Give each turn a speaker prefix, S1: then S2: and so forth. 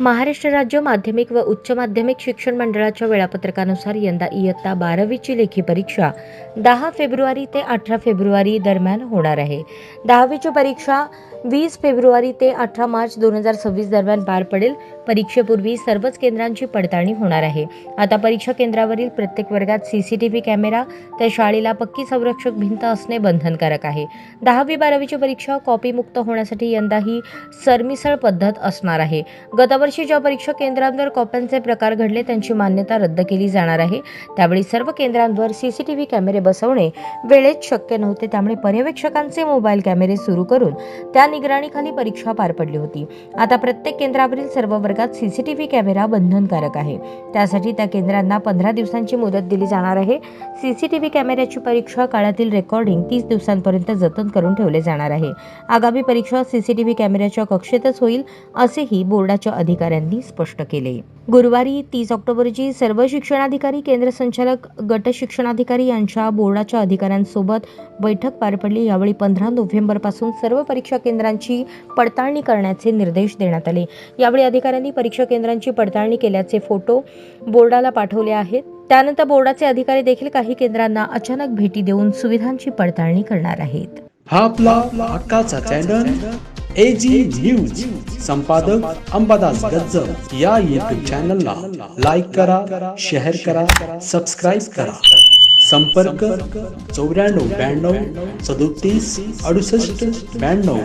S1: महाराष्ट्र राज्य माध्यमिक व उच्च माध्यमिक शिक्षण मंडळाच्या वेळापत्रकानुसार यंदा इयत्ता बारावीची लेखी परीक्षा दहा फेब्रुवारी ते अठरा फेब्रुवारी दरम्यान होणार आहे. दहावीची परीक्षा वीस फेब्रुवारी ते अठरा मार्च दोन हजार सव्वीस दरम्यान पार पडेल. परीक्षेपूर्वी सर्वच केंद्रांची पडताळणी होणार आहे. आता परीक्षा केंद्रावरील प्रत्येक वर्गात सीसीटीव्ही कॅमेरा त्या शाळेला पक्की संरक्षक भिंत असणे बंधनकारक आहे. दहावी बारावीची परीक्षा कॉपीमुक्त होण्यासाठी यंदा ही सरमिसळ पद्धत असणार आहे. गतवर्षी ज्या परीक्षा केंद्रांवर कॉप्यांचे प्रकार घडले त्यांची मान्यता रद्द केली जाणार आहे. त्यावेळी सर्व केंद्रांवर सीसीटीव्ही कॅमेरे बसवणे वेळेत शक्य नव्हते. त्यामुळे पर्यवेक्षकांचे मोबाईल कॅमेरे सुरू करून त्या निगराणीखाली परीक्षा पार पडली होती. आता प्रत्येक केंद्रावरील सर्व वर्गात सीसीटीव्ही कॅमेरा बंधनकारक आहे. त्यासाठी त्या केंद्रांना पंधरा दिवसांची मुदत दिली जाणार आहे. सीसीटीव्ही कॅमेऱ्याची परीक्षा काळातील रेकॉर्डिंग तीस दिवसांपर्यंत जतन करून ठेवले जाणार आहे. आगामी परीक्षा सीसीटीव्ही कॅमेऱ्याच्या कक्षेतच होईल असेही बोर्डाच्या अधिकाऱ्यांनी स्पष्ट केले. गुरुवारी तीस ऑक्टोबर रोजी सर्व शिक्षणाधिकारी केंद्र संचालक गट शिक्षणाधिकारी यांच्या बोर्डाच्या अधिकाऱ्यांसोबत बैठक पार पडली. यावेळी पंधरा नोव्हेंबरपासून सर्व परीक्षा केंद्रांची पडताळणी करण्याचे निर्देश देण्यात आले. यावेळी अधिकाऱ्यांनी परीक्षा केंद्रांची पडताळणी केल्याचे फोटो बोर्डाला पाठवले आहेत. त्यानंतर बोर्डाचे अधिकारी देखील काही केंद्रांना अचानक भेटी देऊन सुविधांची पडताळणी करणार आहेत.
S2: हा आपला एजी न्यूज संपादक अंबादास गज्जर या युट्यूब चॅनलला लाईक करा शेअर करा सबस्क्राईब करा. संपर्क चौऱ्याण्णव ब्याण्णव सदोतीस अडुसष्ट ब्याण्णव.